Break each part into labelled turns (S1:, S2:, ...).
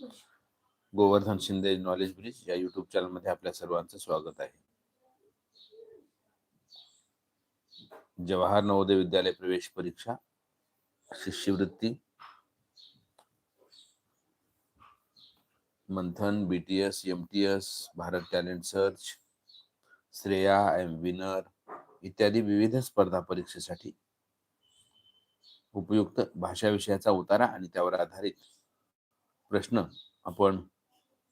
S1: Govardhan Shinde knowledge bridge या YouTube चॅनलमध्ये आपल्या सर्वांचं स्वागत आहे. जवाहर नवोदय विद्यालय प्रवेश परीक्षा शिष्यवृत्ती Manthan BTS MTS Bharat talent search Shreya M winner इत्यादी विविध स्पर्धा परीक्षेसाठी उपयुक्त भाषा विषयाचा उतारा आणि त्यावर आधारित प्रश्न आपण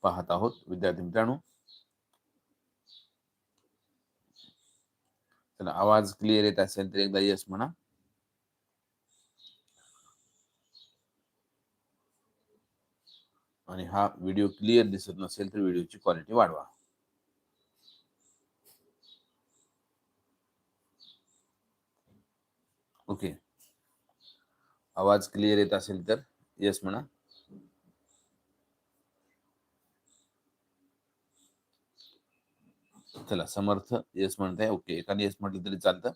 S1: पाहत आहोत. विद्यार्थी मित्रांनो. तर आवाज क्लिअर येत असेल तर एकदा यस म्हणा. आणि हा व्हिडिओ क्लिअर दिसत नसेल तर व्हिडिओची क्वालिटी वाढवा. ओके आवाज क्लिअर येत असेल तर येस म्हणा. चला समर्थ येस म्हणताय ओके एकाने येस म्हटलं तरी चालतं.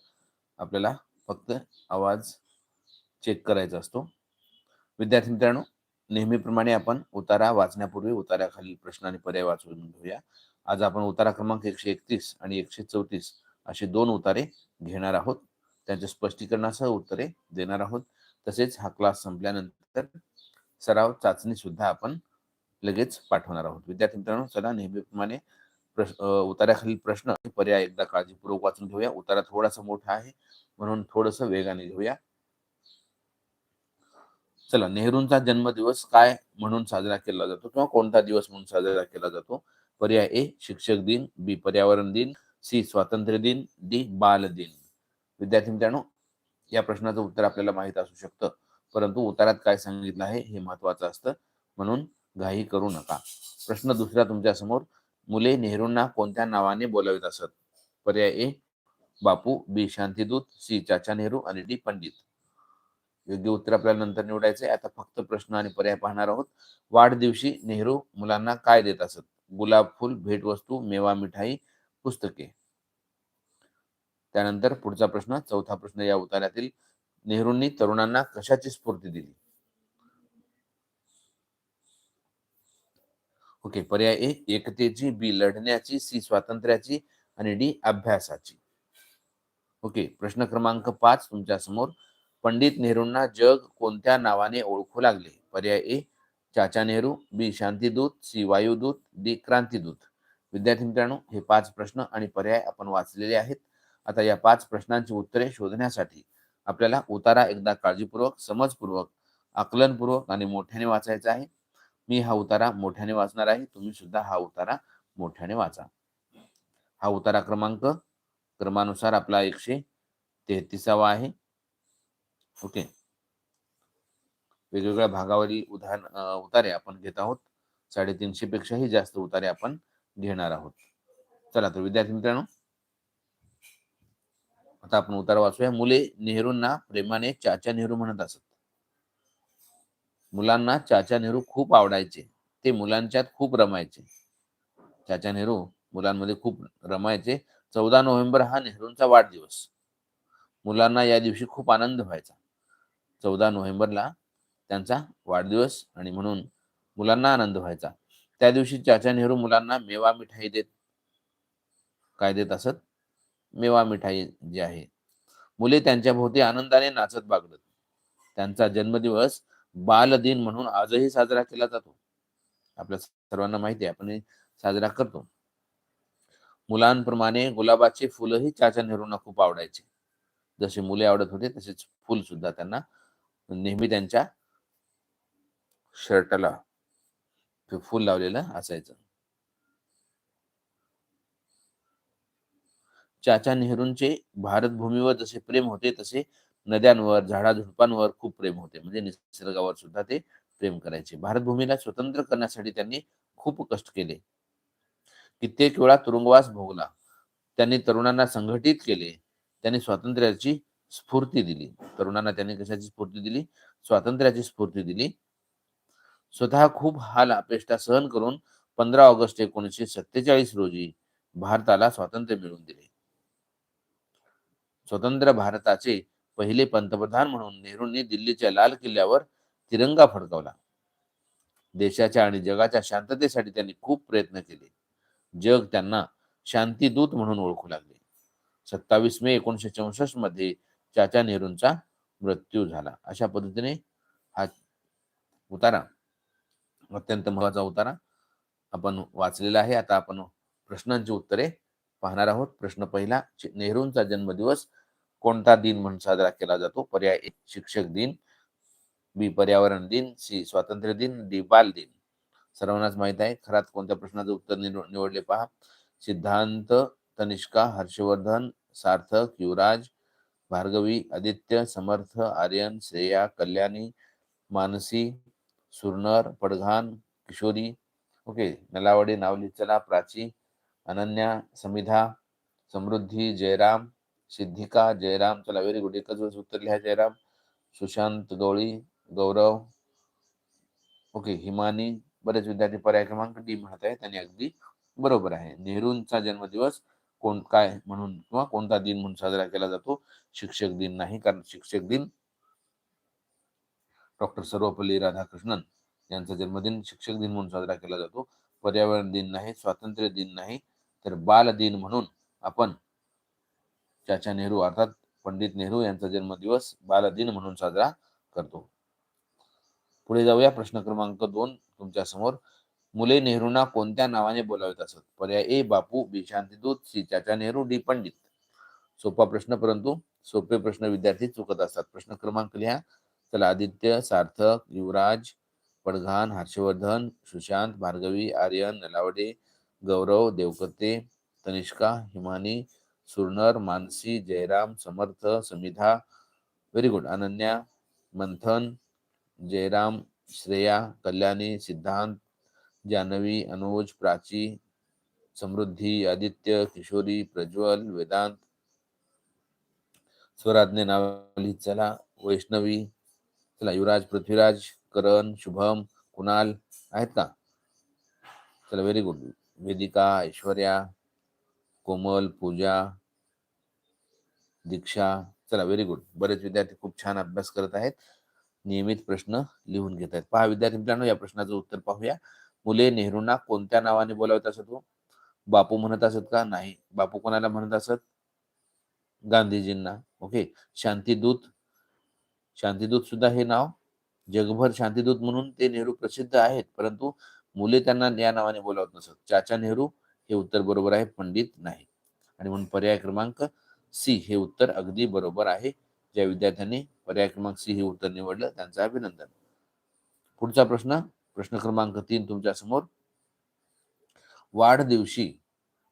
S1: आपल्याला फक्त आवाज चेक करायचा असतो. विद्यार्थी मित्रांनो नेहमीप्रमाणे आपण उतारा वाचण्यापूर्वी उताराखालील प्रश्न आणि पर्याय वाचून घेऊया. आज आपण उतारा क्रमांक एकशे एकतीस आणि एकशे चौतीस असे दोन उतारे घेणार आहोत. त्यांच्या स्पष्टीकरणासह उत्तरे देणार आहोत. तसेच हा क्लास संपल्यानंतर सराव चाचणी सुद्धा आपण लगेच पाठवणार आहोत. विद्यार्थी मित्रांनो चला नेहमीप्रमाणे उतार्याखालील प्रश्न पर्याय एकदा काळजीपूर्वक वाचून घेऊया. उतारा थोडासा मोठा आहे म्हणून थोडस वेगाने घेऊया. चला नेहरूंचा जन्मदिवस काय म्हणून साजरा केला जातो किंवा कोणता दिवस म्हणून साजरा केला जातो? पर्याय ए शिक्षक दिन बी पर्यावरण दिन सी स्वातंत्र्य दिन डी बाल दिन. विद्यार्थी मित्रांनो या प्रश्नाचं उत्तर आपल्याला माहीत असू शकतं. परंतु उत्तरात काय सांगितलं आहे हे महत्वाचं असतं. म्हणून घाई करू नका. प्रश्न दुसरा तुमच्यासमोर मुले नेहरूंना कोणत्या नावाने बोलावित असत? पर्याय A Bapu B शांतीदूत C Chacha Nehru आणि डी पंडित. योग्य उत्तर आपल्याला नंतर निवडायचे आता फक्त प्रश्न आणि पर्याय पाहणार आहोत. वाढदिवशी नेहरू मुलांना काय देत असत? गुलाब फुल भेटवस्तू मेवा मिठाई पुस्तके. त्यानंतर पुढचा प्रश्न चौथा प्रश्न या उतार्यातील नेहरूंनी तरुणांना कशाची स्फूर्ती दिली? ओके पर्याय ए एकतेची बी लढण्याची सी स्वातंत्र्याची आणि डी अभ्यासाची. ओके प्रश्न क्रमांक पाच तुमच्यासमोर. पंडित नेहरूंना जग कोणत्या नावाने ओळखू लागले? पर्याय A Chacha Nehru B शांतीदूत C Vayudoot D क्रांतीदूत. विद्यार्थी मित्रांनो हे पाच प्रश्न आणि पर्याय आपण वाचलेले आहेत. आता या पाच प्रश्नांची उत्तरे शोधण्यासाठी आपल्याला उतारा एकदा काळजीपूर्वक समजपूर्वक आकलनपूर्वक आणि मोठ्याने वाचायचा आहे. मी हा उतारा मोठ्याने वाचणार आहे. तुम्ही सुद्धा हा उतारा मोठ्याने वाचा. हा उतारा क्रमांक क्रमानुसार आपला एकशे तेहतीसावा आहे. ओके. वेगवेगळ्या भागावरील उदाहरण उतारे आपण घेत आहोत. साडेतीनशे पेक्षाही जास्त उतारे आपण घेणार आहोत. चला तर विद्यार्थी मित्रांनो. आता आपण उतार वाचूया. मुले नेहरूंना प्रेमाने चाचा नेहरू म्हणत असत. मुलांना चाचा नेहरू खूप आवडायचे. ते मुलांच्यात खूप रमायचे. चाचा नेहरू मुलांमध्ये खूप रमायचे. चौदा नोव्हेंबर हा नेहरूंचा वाढदिवस. मुलांना या दिवशी खूप आनंद व्हायचा. चौदा नोव्हेंबरला त्यांचा वाढदिवस आणि म्हणून मुलांना आनंद व्हायचा. त्या दिवशी चाचा नेहरू मुलांना मेवा मिठाई देत काय देत असत? मेवा मिठाई जी आहे. मुले त्यांच्या भोवती आनंदाने नाचत बागडत. त्यांचा जन्मदिवस बाल दिन म्हणून आजही साजरा केला जातो. आपल्या सर्वांना माहिती आहे आपण साजरा करतो. मुलांप्रमाणे गुलाबाचे फुलही चाचा नेहरूंना खूप आवडायचे. जसे मुले आवडत होते तसेच फुल सुद्धा त्यांना नेहमी त्यांच्या शर्टला फुल लावलेलं असायचं. चाचा नेहरूंचे भारत भूमीवर जसे प्रेम होते तसे नद्यांवर झाडाझुडपांवर खूप प्रेम होते. म्हणजे निसर्गावर सुद्धा ते प्रेम करायचे. भारत भूमीला स्वतंत्र करण्यासाठी त्यांनी खूप कष्ट केले. कित्येक वेळा तुरुंगवास भोगला. त्यांनी तरुणांना संघटित केले. त्यांनी स्वातंत्र्याची स्फूर्ती दिली. तरुणांना त्यांनी कशाची स्फूर्ती दिली? स्वातंत्र्याची स्फूर्ती दिली. स्वतः खूप हाल अपेष्टा सहन करून पंधरा ऑगस्ट एकोणीसशे सत्तेचाळीस रोजी भारताला स्वातंत्र्य मिळवून दिले. स्वतंत्र भारताचे पहिले पंतप्रधान म्हणून नेहरूंनी दिल्लीच्या लाल किल्ल्यावर तिरंगा फडकवला. देशाच्या आणि जगाच्या शांततेसाठी त्यांनी खूप प्रयत्न केले. जग त्यांना शांतीदूत म्हणून ओळखू लागले. सत्तावीस मे एकोणीशे चौसष्टमध्ये चाचा नेहरूंचा मृत्यू झाला. अशा पद्धतीने हा उतारा अत्यंत महत्त्वाचा उतारा आपण वाचलेला आहे. आता आपण प्रश्नांची उत्तरे पाहणार आहोत. प्रश्न पहिला नेहरूंचा जन्मदिवस कोणता दिन म्हणून साजरा केला जातो? पर्याय एक शिक्षक दिन. बी पर्यावरण दिन. सी स्वातंत्र्य दिन. डी बाल दिन. सर्वांनाच माहीत आहे. खरात कोणत्या प्रश्नाचं उत्तर निवडले पहा. सिद्धांत तनिष्का हर्षवर्धन सार्थक युवराज भार्गवी आदित्य समर्थ आर्यन श्रेया कल्याणी मानसी सुरनर पडघान किशोरी. ओके नलावडे नावली चला प्राची अनन्या समिधा समृद्धी जयराम सिद्धिका जयराम चला व्हेरी गुड एकच वेळेस उत्तर लिहा जयराम. सुशांत गवळी गौरव. ओके हिमानी. बरेच विद्यार्थी पर्याय क्रमांक डी म्हणत आहेत आणि अगदी बरोबर आहे. नेहरूंचा जन्मदिवस कोण काय म्हणून किंवा कोणता दिन म्हणून साजरा केला जातो? शिक्षक दिन नाही कारण शिक्षक दिन डॉक्टर सर्वपल्ली राधाकृष्णन यांचा जन्मदिन शिक्षक दिन म्हणून साजरा केला जातो. पर्यावरण दिन नाही स्वातंत्र्य दिन नाही. तर बाल दिन म्हणून आपण चाचा नेहरू अर्थात पंडित नेहरू यांचा जन्मदिवस बालदिन म्हणून साजरा करतो. पुढे जाऊया प्रश्न क्रमांक दोन तुमच्यासमोर. मुले नेहरूंना कोणत्या नावाने बोलावत असत? पर्याय A Bapu B शांतीदूत C Chacha Nehru D Pandit. सोपा प्रश्न परंतु सोपे प्रश्न विद्यार्थी चुकत असतात. प्रश्न क्रमांक लिहा. चला आदित्य सार्थक युवराज पडघान हर्षवर्धन सुशांत भार्गवी आर्यन नलावडे गौरव देवकते तनिष्का हिमानी सुरनर मानसी जयराम समर्थ समिधा व्हेरी गुड अनन्या मंथन जयराम श्रेया कल्याणी सिद्धांत जानवी अनुज प्राची समृद्धी आदित्य किशोरी प्रज्वल वेदांत स्वराज्ञ नावली चला. वैष्णवी चला. युवराज पृथ्वीराज करण शुभम कुणाल आहेत का? चला व्हेरी गुड वेदिका ऐश्वर्या कोमल पूजा दीक्षा. चला व्हेरी गुड बरेच विद्यार्थी खूप छान अभ्यास करत आहेत. नियमित प्रश्न लिहून घेत आहेत. पहा विद्यार्थी मित्रांनो या प्रश्नाचं उत्तर पाहूया. मुले नेहरूंना कोणत्या नावाने बोलावत असत हो? बापू म्हणत असत का? नाही. बापू कोणाला म्हणत असत? गांधीजींना. ओके शांतीदूत. शांतीदूत सुद्धा हे नाव. जगभर शांतीदूत म्हणून ते नेहरू प्रसिद्ध आहेत. परंतु मुले त्यांना या नावाने बोलावत नसत. चाचा नेहरू हे उत्तर बरोबर आहे पंडित नाही. आणि म्हणून पर्याय क्रमांक सी हे उत्तर अगदी बरोबर आहे. ज्या विद्यार्थ्यांनी पर्याय क्रमांक सी हे उत्तर निवडलं त्यांचं अभिनंदन. पुढचा प्रश्न प्रश्न क्रमांक तीन तुमच्यासमोर. वाढदिवशी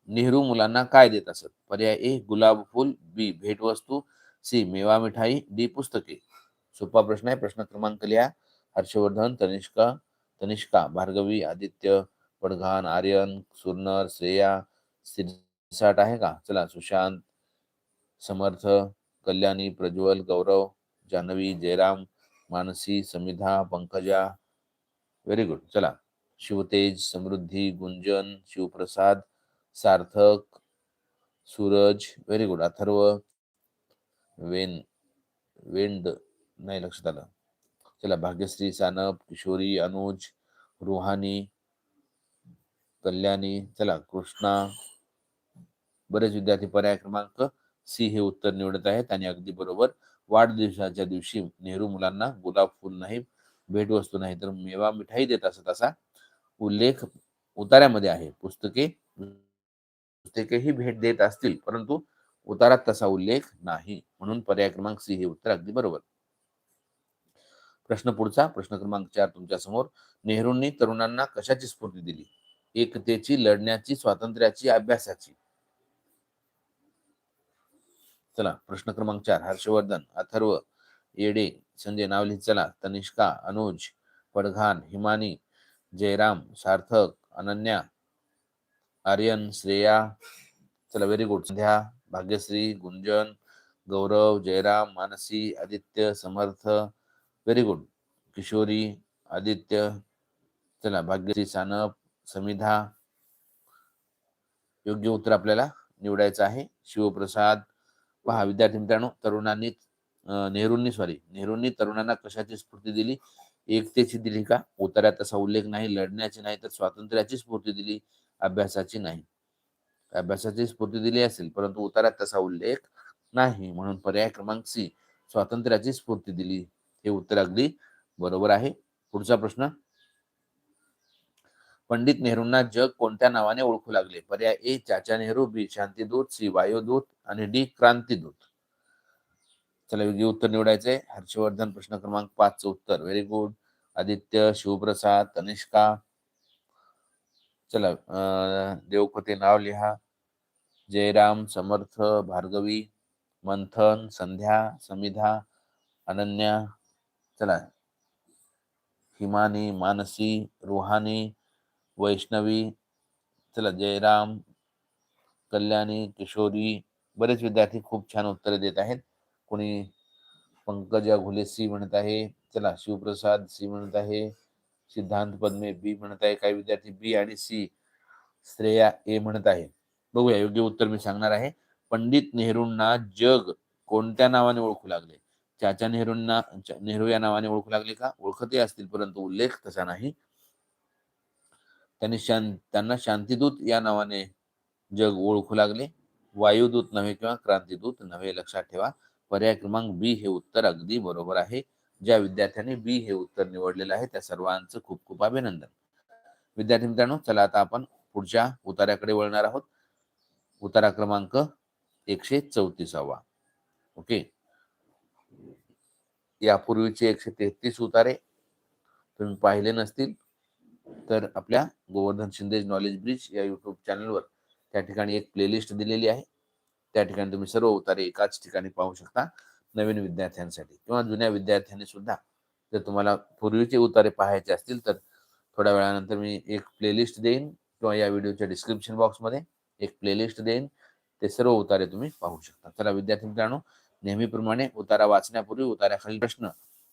S1: नेहरू मुलांना काय देत असत? पर्याय ए गुलाब फुल बी भेटवस्तू सी मेवा मिठाई डी पुस्तके. सोपा प्रश्न आहे. प्रश्न क्रमांक लिहा. हर्षवर्धन तनिष्का तनिष्का भार्गवी आदित्य पडघान आर्यन सुरनर श्रेया सिरसाट आहे का? चला सुशांत समर्थ कल्याणी प्रज्वल गौरव जान्हवी जयराम मानसी समिधा पंकजा. व्हेरी गुड चला. शिवतेज समृद्धी गुंजन शिवप्रसाद सार्थक सूरज. व्हेरी गुड अथर्व वेन वेंड. नाही लक्षात आलं. चला. भाग्यश्री सानप किशोरी अनुज रुहानी कल्याणी. चला. कृष्णा. बरेच विद्यार्थी पर्याय क्रमांक सी हे उत्तर निवडत आहेत आणि अगदी बरोबर वाढदिवसाच्या दिवशी नेहरू मुलांना गुलाब फुल नाही भेटवस्तू नाही तर मेवा मिठाई देत असत असा उल्लेख उतार्यामध्ये आहे. पुस्तके पुस्तकेही भेट देत असतील परंतु उतारात तसा उल्लेख नाही. म्हणून पर्याय क्रमांक सी हे उत्तर अगदी बरोबर. प्रश्न पुढचा प्रश्न क्रमांक चार तुमच्यासमोर. नेहरूंनी तरुणांना कशाची स्फूर्ती दिली? एकतेची लढण्याची स्वातंत्र्याची अभ्यासाची. चला प्रश्न क्रमांक चार हर्षवर्धन अथर्व येडे संजय नावली चला तनिष्का अनुज पडघान हिमानी जयराम सार्थक अनन्या आर्यन श्रेया चला very good Sandhya Bhagyashree Gunjan Gaurav Jayram Mansi Aditya Samarth very good Kishori Aditya चला भाग्यश्री सानप समिधा. योग्य उत्तर आपल्याला निवडायचं आहे. शिवप्रसाद पहा विद्यार्थी मित्रांनो तरुणांनी नेहरूंनी सॉरी नेहरूंनी तरुणांना कशाची स्फूर्ती दिली? एकतेची दिली का उत्तरात तसा उल्लेख नाही लढण्याची नाही तर स्वातंत्र्याची स्फूर्ती दिली अभ्यासाची नाही. अभ्यासाची स्फूर्ती दिली असेल परंतु उत्तरात तसा उल्लेख नाही म्हणून पर्याय क्रमांक सी स्वातंत्र्याची स्फूर्ती दिली. हे उत्तर अगदी बरोबर आहे. पुढचा प्रश्न पंडित नेहरूंना जग कोणत्या नावाने ओळखू लागले? पर्याय A Chacha Nehru B शांतीदूत C Vayudoot आणि डी क्रांतीदूत. चला योग्य उत्तर निवडायचंय. हर्षवर्धन प्रश्न क्रमांक पाच उत्तर. Very good Aditya Shivprasad Tanishka. चला अं, देवकोते नाव लिहा. जयराम समर्थ भार्गवी मंथन संध्या समिधा अनन्या. चला. हिमानी मानसी रुहानी वैष्णवी चला जयराम कल्याणी किशोरी बरेच विद्यार्थी खूप छान उत्तरे देत आहेत. कोणी पंकजा घुले सी म्हणत आहे चला शिवप्रसाद सी म्हणत आहे सिद्धांत पद्मे बी म्हणत आहे काही विद्यार्थी बी आणि सी श्रेया ए म्हणत आहे. बघूया योग्य उत्तर मी सांगणार आहे. पंडित नेहरूंना जग कोणत्या नावाने ओळखू लागले? चाचा नेहरूंना नेहरू या नावाने ओळखू लागले का? ओळखते असतील परंतु उल्लेख तसा नाही. त्यांनी शांत त्यांना शांतीदूत या नावाने जग ओळखू लागले. वायुदूत नव्हे किंवा क्रांतीदूत नव्हे लक्षात ठेवा. पर्याय क्रमांक बी हे उत्तर अगदी बरोबर आहे. ज्या विद्यार्थ्यांनी बी हे उत्तर निवडलेलं आहे त्या सर्वांचं खूप खूप अभिनंदन. विद्यार्थी मित्रांनो चला आता आपण पुढच्या उतार्याकडे वळणार आहोत. उतारा क्रमांक एकशे चौतीसावा. ओके. यापूर्वीचे एकशे तेहतीस उतारे तुम्ही पाहिले नसतील. तर आपल्या गोवर्धन शिंदे नॉलेज ब्रिज या युट्यूब चॅनलवर त्या ठिकाणी एक प्लेलिस्ट दिलेली आहे. त्या ठिकाणी तुम्ही सर्व उतारे एकाच ठिकाणी पाहू शकता नवीन विद्यार्थ्यांसाठी किंवा जुन्या विद्यार्थ्यांनी सुद्धा जर तुम्हाला पूर्वीचे उतारे पाहायचे असतील तर थोड्या वेळानंतर मी एक प्लेलिस्ट देईन किंवा या व्हिडिओच्या डिस्क्रिप्शन बॉक्समध्ये एक प्लेलिस्ट देईन. ते सर्व उतारे तुम्ही पाहू शकता. चला विद्यार्थी मित्रांनो नेहमीप्रमाणे उतारा वाचण्यापूर्वी उतार्याखालील प्रश्न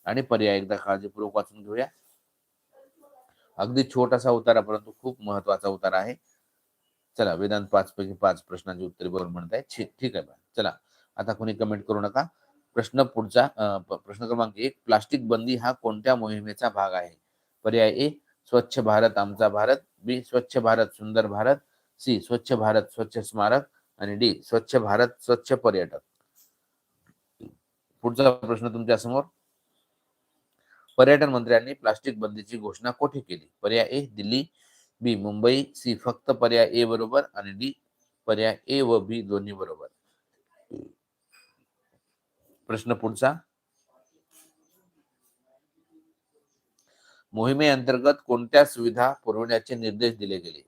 S1: आणि पर्याय एकदा काळजीपूर्वक वाचून घेऊया. अगदी छोटासा उतारा परंतु खूप महत्त्वाचा उतारा आहे. चला वेदांत पाच पैकी पाच प्रश्नांची उत्तरे बरोबर म्हणत आहे ठीक ठीक आहे चला आता कोणी कमेंट करू नका. प्रश्न पुढचा प्रश्न क्रमांक एक प्लास्टिक बंदी हा कोणत्या मोहिमेचा भाग आहे? पर्याय ए स्वच्छ भारत आमचा भारत बी स्वच्छ भारत सुंदर भारत सी स्वच्छ भारत स्वच्छ स्मारक आणि डी स्वच्छ भारत स्वच्छ पर्यटक. पुढचा प्रश्न तुमच्यासमोर पर्यटन मंत्र्यांनी प्लास्टिक बंदीची घोषणा कोठे केली? पर्याय A Delhi. B Mumbai. C फक्त पर्याय ए बरोबर आणि डी पर्याय ए व बी दोन्ही बरोबर. प्रश्न पुढचा. मोहिमेअंतर्गत कोणत्या सुविधा पुरवण्याचे निर्देश दिले गेले?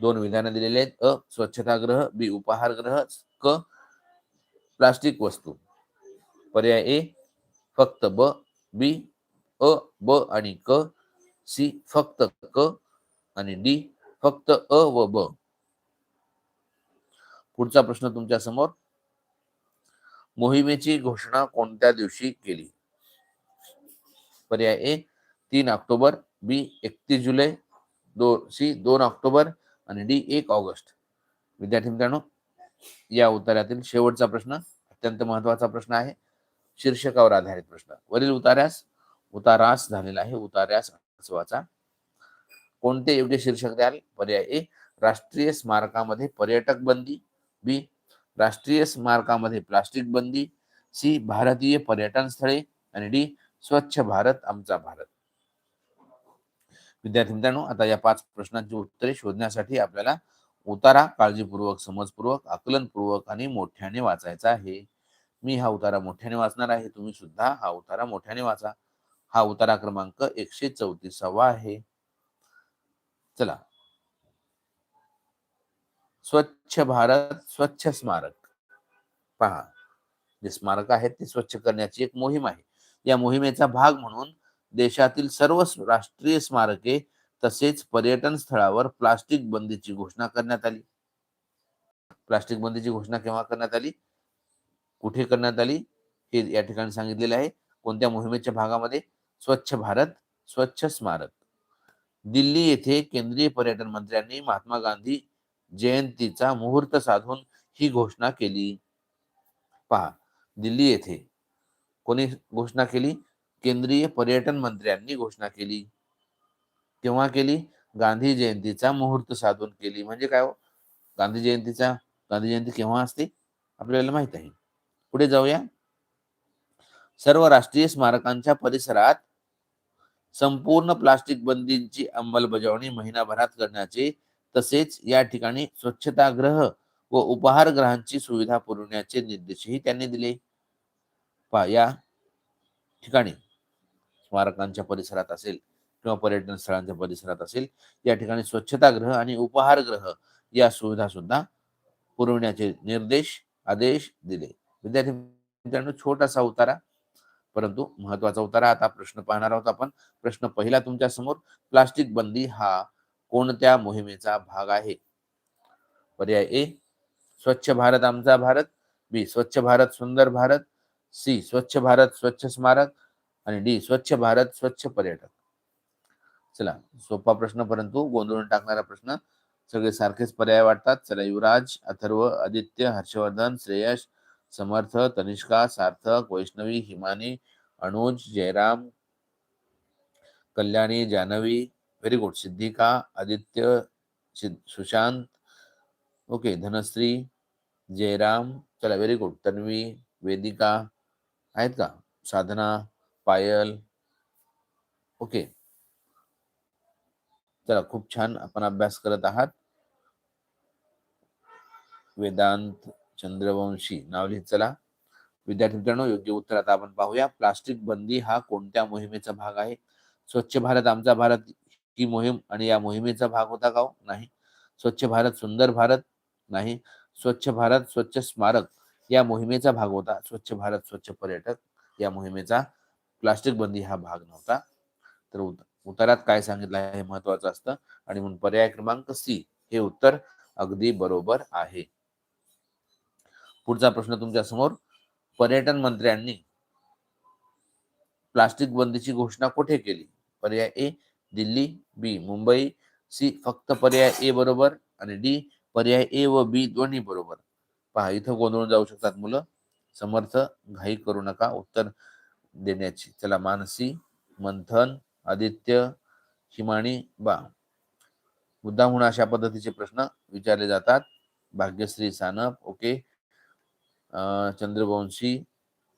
S1: दोन विधानं दिलेले आहेत. अ स्वच्छतागृह बी उपहारगृह क प्लास्टिक वस्तू. पर्याय ए फक्त ब बी अ ब आणि क सी फक्त क आणि डी फक्त अ व ब. पुढचा प्रश्न तुमच्यासमोर. मोहिमेची घोषणा कोणत्या दिवशी केली? पर्याय ए तीन ऑक्टोबर बी एकतीस जुलै दो सी दोन ऑक्टोबर आणि डी एक ऑगस्ट. विद्यार्थी मित्रांनो या उत्तरातील शेवटचा प्रश्न अत्यंत महत्त्वाचा प्रश्न आहे. शीर्षकावर आधारित प्रश्न. वरील उतार्यास उतारास झालेला आहे उतार्यास वाचा कोणते योग्य शीर्षक द्याल? पर्याय ए राष्ट्रीय स्मारकामध्ये पर्यटक बंदी. बी राष्ट्रीय स्मारकामध्ये प्लास्टिक बंदी. सी भारतीय पर्यटन स्थळे. आणि डी स्वच्छ भारत आमचा भारत. विद्यार्थी मित्रांनो आता या पाच प्रश्नांची उत्तरे शोधण्यासाठी आपल्याला उतारा काळजीपूर्वक समजपूर्वक आकलनपूर्वक आणि मोठ्याने वाचायचा आहे. मी हा उतारा मोठ्याने वाचणार आहे. तुम्ही सुद्धा हा उतारा मोठ्याने वाचा. हा उतारा क्रमांक एकशे चौतीसावा आहे. चला. स्वच्छ भारत स्वच्छ स्मारक. पहा. जे स्मारक आहेत ते स्वच्छ करण्याची एक मोहीम आहे. या मोहिमेचा भाग म्हणून देशातील सर्व राष्ट्रीय स्मारके तसेच पर्यटन स्थळावर प्लास्टिक बंदीची घोषणा करण्यात आली. प्लास्टिक बंदीची घोषणा केव्हा करण्यात आली? कुठे करण्यात आली? हे या ठिकाणी सांगितलेले आहे. कोणत्या मोहिमेच्या भागामध्ये? स्वच्छ भारत स्वच्छ स्मारक. दिल्ली येथे केंद्रीय पर्यटन मंत्र्यांनी महात्मा गांधी जयंतीचा मुहूर्त साधून ही घोषणा केली. पहा दिल्ली येथे कोणी घोषणा केली? केंद्रीय पर्यटन मंत्र्यांनी घोषणा केली. केव्हा केली? गांधी जयंतीचा मुहूर्त साधून केली. म्हणजे काय हो? गांधी जयंतीचा? गांधी जयंती केव्हा असते? आपल्याला माहीत आहे. पुढे जाऊया. सर्व राष्ट्रीय स्मारकांच्या परिसरात संपूर्ण प्लास्टिक बंदीची अंमलबजावणी महिनाभरात करण्याचे तसेच या ठिकाणी स्वच्छतागृह व उपहारगृहांची सुविधा पुरवण्याचे निर्देशही त्यांनी दिले. पा या ठिकाणी स्मारकांच्या परिसरात असेल किंवा पर्यटन स्थळांच्या परिसरात असेल या ठिकाणी स्वच्छतागृह आणि उपहारगृह या सुविधा सुद्धा पुरवण्याचे निर्देश आदेश दिले. विद्यार्थी मित्रांनो छोटासा उतारा. परंतु महत्त्वाचा उतारा आता प्रश्न पाहणार आहोत आपण. प्रश्न पहिला तुमच्यासमोर प्लास्टिक बंदी हा कोणत्या मोहिमेचा भाग आहे? पर्याय ए स्वच्छ भारत आमचा भारत. बी स्वच्छ भारत सुंदर भारत. सी स्वच्छ भारत स्वच्छ स्मारक. आणि डी स्वच्छ भारत स्वच्छ पर्यटक. चला सोपा प्रश्न परंतु गोंधळून टाकणारा प्रश्न. सगळे सारखेच पर्याय वाटतात. चला Yuvraj Atharv Aditya Harshvardhan Shreyash Samarth Tanishka Sarthak Vaishnavi Himani Anuj Jayram Kalyani Janvi very good Siddhika Aditya Sushant okay Dhanashree Jayram चला व्हेरी गुड तन्वी वेदिका आहेत का? साधना पायल ओके चला खूप छान आपण अभ्यास करत आहात. वेदांत चंद्रवंशी नाव लिहित चला. विद्यार्थी मित्रांनो योग्य उत्तर आता आपण पाहूया. प्लास्टिक बंदी हा कोणत्या मोहिमेचा भाग आहे? स्वच्छ भारत आमचा भारत ही मोहीम आणि या मोहिमेचा भाग होता का हो? नाही. स्वच्छ भारत सुंदर भारत? नाही. स्वच्छ भारत स्वच्छ स्मारक या मोहिमेचा भाग होता. स्वच्छ भारत स्वच्छ पर्यटक या मोहिमेचा प्लास्टिक बंदी हा भाग नव्हता. तर उत- उत्तरात काय सांगितलं आहे हे महत्वाचं असतं? आणि म्हणून पर्याय क्रमांक सी हे उत्तर अगदी बरोबर आहे. पुढचा प्रश्न तुमच्यासमोर. पर्यटन मंत्र्यांनी प्लास्टिक बंदीची घोषणा कुठे केली? पर्याय A Delhi B Mumbai C फक्त पर्याय ए बरोबर आणि डी पर्याय ए व बी दोन्ही बरोबर. पहा इथं गोंधळून जाऊ शकतात मुलं. समर्थ घाई करू नका उत्तर देण्याची. चला मानसी मंथन आदित्य हिमाणी बा. मुद्दामहून अशा पद्धतीचे प्रश्न विचारले जातात. भाग्यश्री सानप ओके. चंद्रवंशी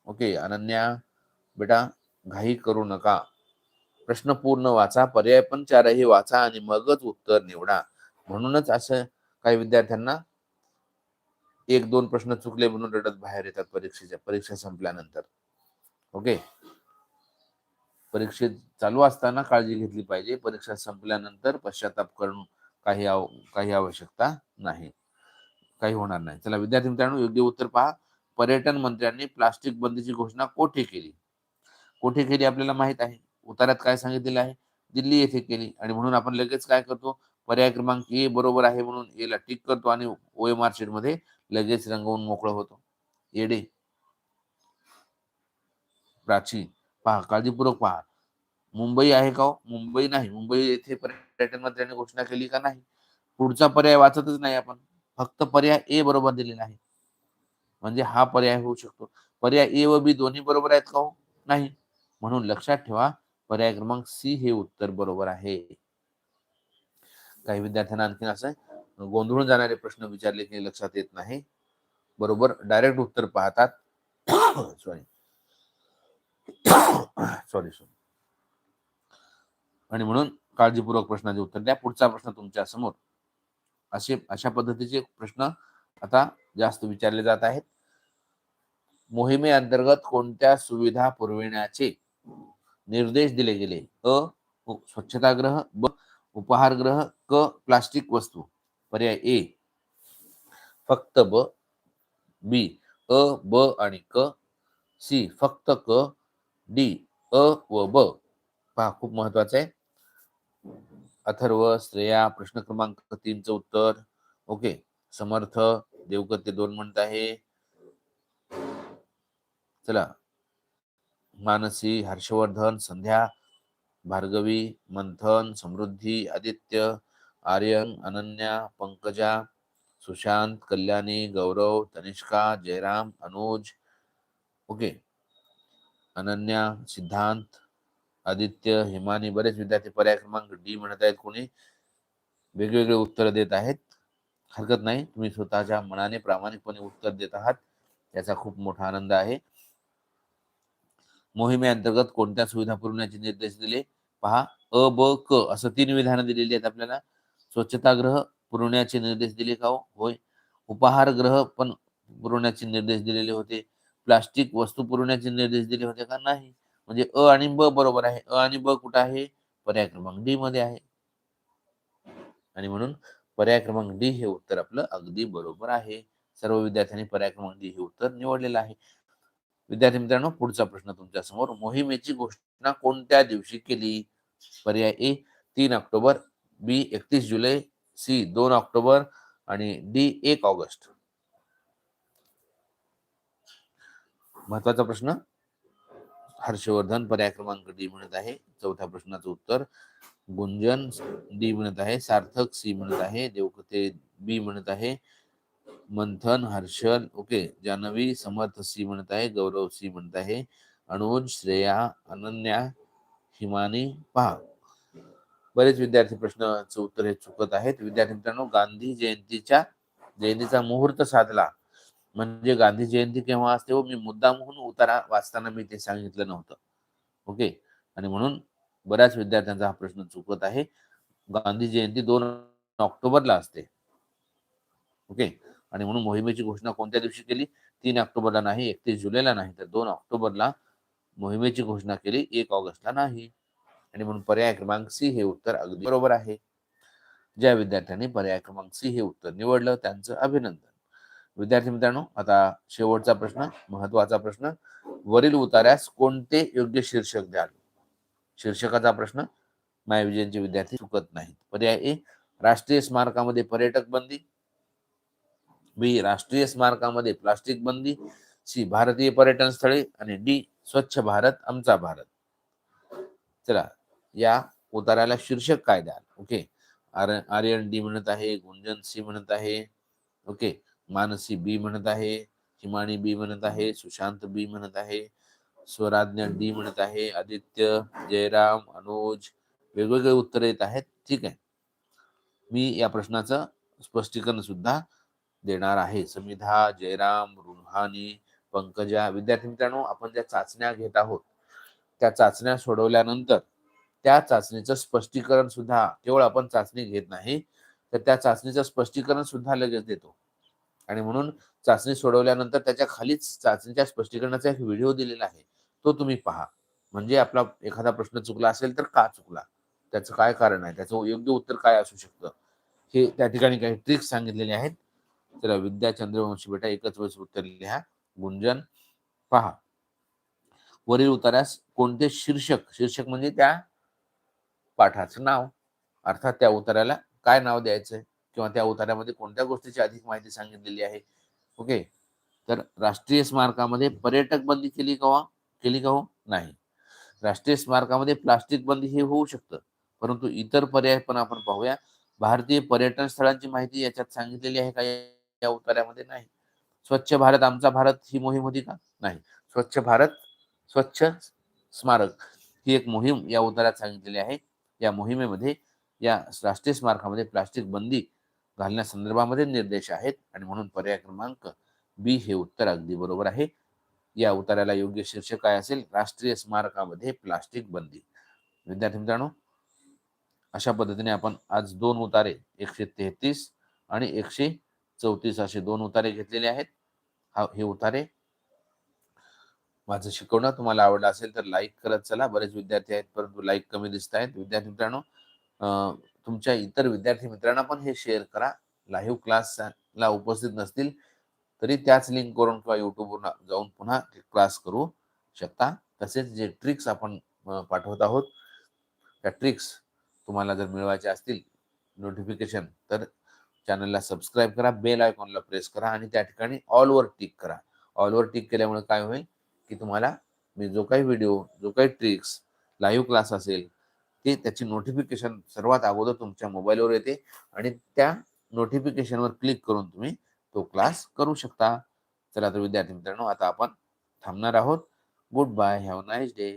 S1: ओके अनन्या बेटा घाई करू नका. प्रश्न पूर्ण वाचा पर्याय पण चारही वाचा आणि मगच उत्तर निवडा. म्हणूनच असं काही विद्यार्थ्यांना एक दोन प्रश्न चुकले म्हणून रडत बाहेर येतात परीक्षेच्या परीक्षा संपल्यानंतर. ओके? परीक्षेत चालू असताना काळजी घेतली पाहिजे. परीक्षा संपल्यानंतर पश्चाताप करून काही आव काही आवश्यकता नाही. काही होणार नाही. चला विद्यार्थी मित्रांनो योग्य उत्तर पहा. पर्यटन मंत्र्यांनी प्लास्टिक बंदीची घोषणा कोठे केली? कोठे केली आपल्याला माहीत आहे? उतारात काय सांगितलेलं आहे? दिल्ली येथे केली. आणि म्हणून आपण लगेच काय करतो? पर्याय क्रमांक ए बरोबर आहे म्हणून ए ला टिक करतो आणि ओ एम आर शीटमध्ये लगेच रंगवून मोकळं होतो. एडे प्राची पहा काळजीपूर्वक पहा. मुंबई आहे का हो? मुंबई नाही. मुंबई येथे पर्यटन मंत्र्यांनी घोषणा केली का नाही? पुढचा पर्याय वाचतच नाही आपण. फक्त पर्याय ए बरोबर दिलेला आहे. म्हणजे हा पर्याय होऊ शकतो. पर्याय ए व बी दोन्ही बरोबर आहेत का हो? नाही. म्हणून लक्षात ठेवा पर्याय क्रमांक सी हे उत्तर बरोबर आहे. काही विद्यार्थ्यांना आणखीन असं गोंधळून जाणारे प्रश्न विचारले की लक्षात येत नाही. बरोबर डायरेक्ट उत्तर पाहतात. सॉरी सॉरी सॉरी आणि म्हणून काळजीपूर्वक प्रश्नाचे उत्तर द्या. पुढचा प्रश्न तुमच्यासमोर. असे अशा पद्धतीचे प्रश्न आता जास्त विचारले जात आहेत. मोहिमे अंतर्गत कोणत्या सुविधा पुरविण्याचे निर्देश दिले गेले? अ स्वच्छतागृह ब उपहारगृह क प्लास्टिक वस्तू. पर्याय ए फक्त ब बी अ ब आणि क सी फक्त क डी अ व ब. पहा खूप महत्वाचं आहे. अथर्व श्रेया प्रश्न क्रमांक तीनचं उत्तर. ओके. समर्थ देवकते दोन म्हणत आहे. चला. मानसी हर्षवर्धन संध्या भार्गवी मंथन समृद्धी आदित्य आर्यन अनन्या पंकजा सुशांत कल्याणी गौरव तनिष्का जयराम अनुज. ओके. अनन्या सिद्धांत आदित्य हिमानी बरेच विद्यार्थी पर्याय क्रमांक डी म्हणत आहेत. कोणी? वेगवेगळे उत्तर देत आहेत. हरकत नाही. तुम्ही स्वतःच्या मनाने प्रामाणिकपणे उत्तर देत आहात. याचा खूप मोठा आनंद आहे. मोहिमेअंतर्गत कोणत्या सुविधा पुरवण्याचे निर्देश दिले? पहा. अ ब क असं तीन विधानं दिलेली आहेत आपल्याला. स्वच्छतागृह पुरवण्याचे निर्देश दिले का हो? होय. उपहारगृह पण पुरवण्याचे निर्देश दिलेले होते. प्लास्टिक वस्तू पुरवण्याचे निर्देश दिले होते का नाही? म्हणजे अ आणि ब बरोबर आहे. अ आणि ब कुठं आहे? पर्याय क्रमांक डी मध्ये आहे. आणि म्हणून पर्याय क्रमांक डी हे उत्तर आपलं अगदी बरोबर आहे. सर्व विद्यार्थ्यांनी पर्याय क्रमांक डी हे उत्तर निवडलेलं आहे. विद्यार्थी मित्रांनो पुढचा प्रश्न तुमच्यासमोर मोहिमेची घोषणा कोणत्या दिवशी केली? पर्याय ए तीन ऑक्टोबर बी एकतीस जुलै सी दोन ऑक्टोबर आणि डी एक ऑगस्ट. महत्त्वाचा प्रश्न? हर्षवर्धन पर्याय क्रमांक डी म्हणत आहे. चौथ्या प्रश्नाचं उत्तर गुंजन डी म्हणत आहे सार्थक सी म्हणत आहे देवकते बी म्हणत आहे मंथन हर्षल ओके. जानवी समर्थ सी म्हणत आहे गौरव सी म्हणत आहे अनुज श्रेया अनन्या हिमानी पहा. बरेच विद्यार्थी प्रश्नाचं उत्तर हे चुकत आहेत. विद्यार्थी मित्रांनो गांधी जयंतीच्या जयंतीचा मुहूर्त साधला. म्हणजे गांधी जयंती केव्हा असते हो मी मुद्दाम म्हणून उतारा वाचताना मी ते सांगितलं नव्हतं. ओके? आणि म्हणून बऱ्याच विद्यार्थ्यांचा हा प्रश्न चुकत आहे. गांधी जयंती दोन ऑक्टोबरला असते. ओके? आणि म्हणून मोहिमेची घोषणा कोणत्या दिवशी केली? तीन ऑक्टोबरला नाही एकतीस जुलैला नाही तर दोन ऑक्टोबरला मोहिमेची घोषणा केली एक ऑगस्टला नाही. आणि म्हणून पर्याय क्रमांक सी हे उत्तर अगदी बरोबर आहे. ज्या विद्यार्थ्यांनी पर्याय क्रमांक सी हे उत्तर निवडलं त्यांचं अभिनंदन. विद्यार्थी मित्रांनो आता शेवटचा प्रश्न महत्त्वाचा प्रश्न. वरील उतार्यास कोणते योग्य शीर्षक द्याल शीर्षकाचा प्रश्न माय विद्यार्थी चुकत नाहीत. पर्याय ए राष्ट्रीय स्मारकामध्ये पर्यटक बंदी. बी राष्ट्रीय स्मारकामध्ये प्लास्टिक बंदी. सी भारतीय पर्यटन स्थळे. आणि डी स्वच्छ भारत आमचा भारत. चला या उताराला शीर्षक काय द्याल? ओके. आर आर्यन डी म्हणत आहे गुंजन सी म्हणत आहे. ओके. मानसी बी म्हणत आहे हिमानी बी म्हणत आहे सुशांत बी म्हणत आहे स्वराज्ञ डी म्हणत आहे आदित्य जयराम अनुज वेगवेगळे उत्तर येत आहेत. ठीक आहे. मी या प्रश्नाचं स्पष्टीकरण सुद्धा देणार आहे. समिधा जयराम रुहानी पंकजा. विद्यार्थी मित्रांनो आपण ज्या चाचण्या घेत आहोत त्या चाचण्या सोडवल्यानंतर त्या चाचणीचं स्पष्टीकरण सुद्धा केवळ आपण चाचणी घेत नाही तर त्या चाचणीचं स्पष्टीकरण सुद्धा लगेच देतो. आणि म्हणून चाचणी सोडवल्यानंतर त्याच्या खालीच चाचणीच्या स्पष्टीकरणाचा एक व्हिडिओ दिलेला आहे तो तुम्ही पहा. म्हणजे आपला एखादा प्रश्न चुकला असेल तर का चुकला? त्याचं काय कारण आहे? त्याचं योग्य उत्तर काय असू शकतं? हे त्या ठिकाणी काही ट्रिक्स सांगितलेले आहेत. तर विद्या चंद्रवंशी बेटा एकच वेळेस उत्तर लिहा. गुंजन पहा. वरील उतारास कोणते शीर्षक? शीर्षक म्हणजे त्या पाठाचं नाव. अर्थात त्या उताराला काय नाव द्यायचंय? किंवा त्या उतार्यामध्ये कोणत्या गोष्टीची अधिक माहिती सांगितलेली आहे? ओके. तर राष्ट्रीय स्मारकामध्ये पर्यटक बंदी केली का हो? केली का हो? नाही. राष्ट्रीय स्मारकामध्ये प्लास्टिक बंदी हे होऊ शकतं. परंतु इतर पर्याय पण आपण पाहूया. भारतीय पर्यटन स्थळांची माहिती याच्यात सांगितलेली आहे का? या उतार्यामध्ये नाही. स्वच्छ भारत आमचा भारत ही मोहीम होती का? नाही. स्वच्छ भारत स्वच्छ स्मारक ही एक मोहीम या उतार्यात सांगितलेली आहे. या मोहिमेमध्ये या राष्ट्रीय स्मारकामध्ये प्लास्टिक बंदी घालण्यासंदर्भामध्ये निर्देश आहेत आणि म्हणून पर्याय क्रमांक बी हे उत्तर अगदी बरोबर आहे. या उताऱ्याला योग्य शीर्षक काय असेल? राष्ट्रीय स्मारकामध्ये प्लास्टिक बंदी. विद्यार्थी मित्रांनो अशा पद्धतीने आपण आज दोन उतारे एकशे तेहतीस आणि एकशे चौतीस असे दोन उतारे घेतलेले आहेत. हा हे उतारे माझं शिकवणं. तुम्हाला आवडलं असेल तर लाईक करत चला. बरेच विद्यार्थी आहेत परंतु लाईक कमी दिसत आहेत विद्यार्थी मित्रांनो तुमच्या इतर विद्यार्थी मित्रांना पण हे शेअर करा. लाईव्ह क्लासला उपस्थित नसतील तरी त्याच लिंकवरून किंवा युट्यूबवर जाऊन पुन्हा क्लास करू शकता. तसेच जे ट्रिक्स आपण पाठवत आहोत त्या ट्रिक्स तुम्हाला जर मिळवायच्या असतील नोटिफिकेशन तर चॅनलला सबस्क्राईब करा बेल आयकॉनला प्रेस करा आणि त्या ठिकाणी ऑलवर टिक करा. ऑलवर टिक केल्यामुळे काय होईल की तुम्हाला मी जो काही व्हिडिओ जो काही ट्रिक्स लाईव्ह क्लास असेल ते त्याची नोटिफिकेशन सर्वात अगोदर तुमच्या मोबाईलवर येते आणि त्या नोटिफिकेशनवर क्लिक करून तुम्ही तो क्लास करू शकता. चला तर विद्यार्थी मित्रांनो आता आपण थांबणार आहोत. Good bye have nice day